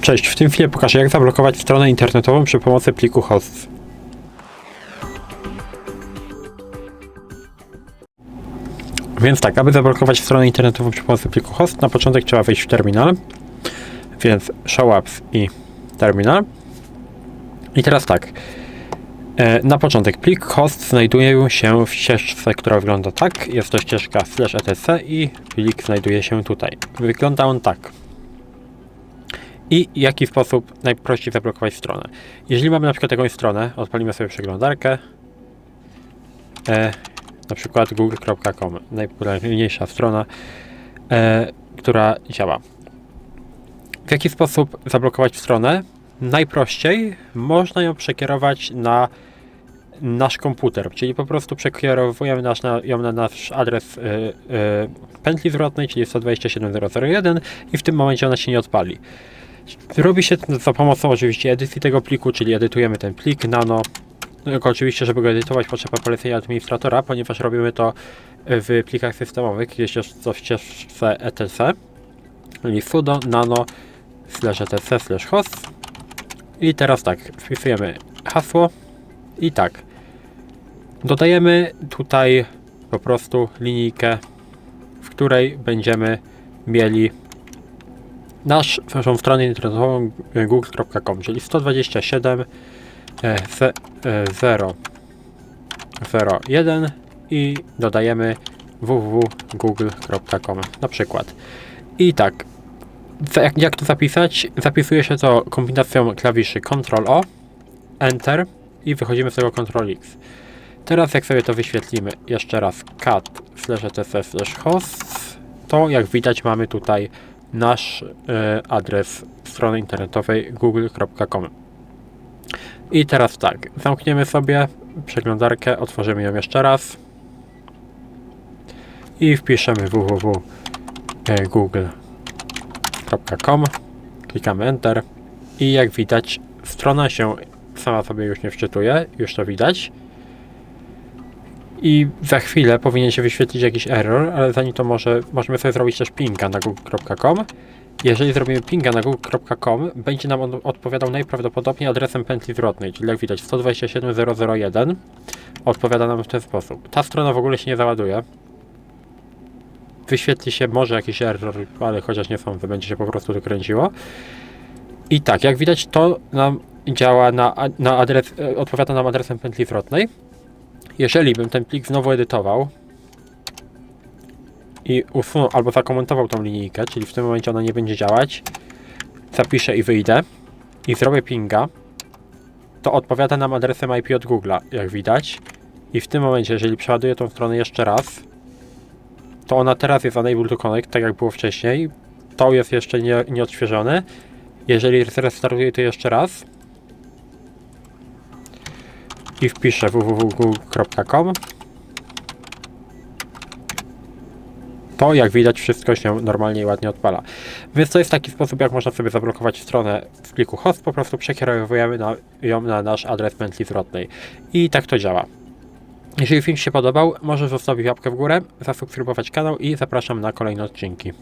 Cześć, w tym filmie pokażę jak zablokować stronę internetową przy pomocy pliku host. Więc tak, aby zablokować stronę internetową przy pomocy pliku host, na początek trzeba wejść w terminal. Więc show apps i terminal. I teraz tak. E, Na początek plik host znajduje się w ścieżce, która wygląda tak. Jest to ścieżka slash etc i plik znajduje się tutaj. Wygląda on tak i w jaki sposób najprościej zablokować stronę. Jeżeli mamy na przykład jakąś stronę, odpalimy sobie przeglądarkę, e, na przykład google.com, najpopularniejsza strona, e, która działa. W jaki sposób zablokować stronę? Najprościej można ją przekierować na nasz komputer, czyli po prostu przekierowujemy nasz, na, ją na nasz adres y, y, pętli zwrotnej, czyli 127001 i w tym momencie ona się nie odpali. Robi się to za pomocą oczywiście edycji tego pliku, czyli edytujemy ten plik nano. Tylko oczywiście, żeby go edytować potrzeba polecenia administratora, ponieważ robimy to w plikach systemowych, jeśli jest to w ścieżce etc. Czyli sudo nano slash etc slash host. I teraz tak, wpisujemy hasło i tak. Dodajemy tutaj po prostu linijkę, w której będziemy mieli nasz, naszą stronę internetową e, google.com, czyli 127 e, ze- e, 0 01 i dodajemy www.google.com na przykład. I tak, jak, jak to zapisać? Zapisuje się to kombinacją klawiszy Ctrl-O, Enter i wychodzimy z tego Ctrl-X. Teraz jak sobie to wyświetlimy jeszcze raz cat slash etc slash host, to jak widać mamy tutaj nasz e, adres strony internetowej google.com. I teraz tak, zamkniemy sobie przeglądarkę, otworzymy ją jeszcze raz i wpiszemy www.google.com, klikamy Enter i jak widać strona się sama sobie już nie wczytuje, już to widać. I za chwilę powinien się wyświetlić jakiś error, ale zanim to może, możemy sobie zrobić też pinga na google.com. Jeżeli zrobimy pinga na google.com, będzie nam on odpowiadał najprawdopodobniej adresem pętli zwrotnej, czyli jak widać 127001 odpowiada nam w ten sposób. Ta strona w ogóle się nie załaduje. Wyświetli się może jakiś error, ale chociaż nie sądzę, będzie się po prostu dokręciło. I tak, jak widać to nam działa na, na adres, e, odpowiada nam adresem pętli zwrotnej. Jeżeli bym ten plik znowu edytował i usunął albo zakomentował tą linijkę, czyli w tym momencie ona nie będzie działać, zapiszę i wyjdę i zrobię pinga, to odpowiada nam adresem IP od Google'a, jak widać. I w tym momencie, jeżeli przeładuję tą stronę jeszcze raz, to ona teraz jest unable to connect, tak jak było wcześniej. To jest jeszcze nie, nieodświeżone. Jeżeli zrestartuję to jeszcze raz, i wpiszę www.google.com to jak widać wszystko się normalnie i ładnie odpala. Więc to jest taki sposób jak można sobie zablokować stronę w pliku host, po prostu przekierowujemy na, ją na nasz adres pętli zwrotnej. I tak to działa. Jeżeli film się podobał, możesz zostawić łapkę w górę, zasubskrybować kanał i zapraszam na kolejne odcinki.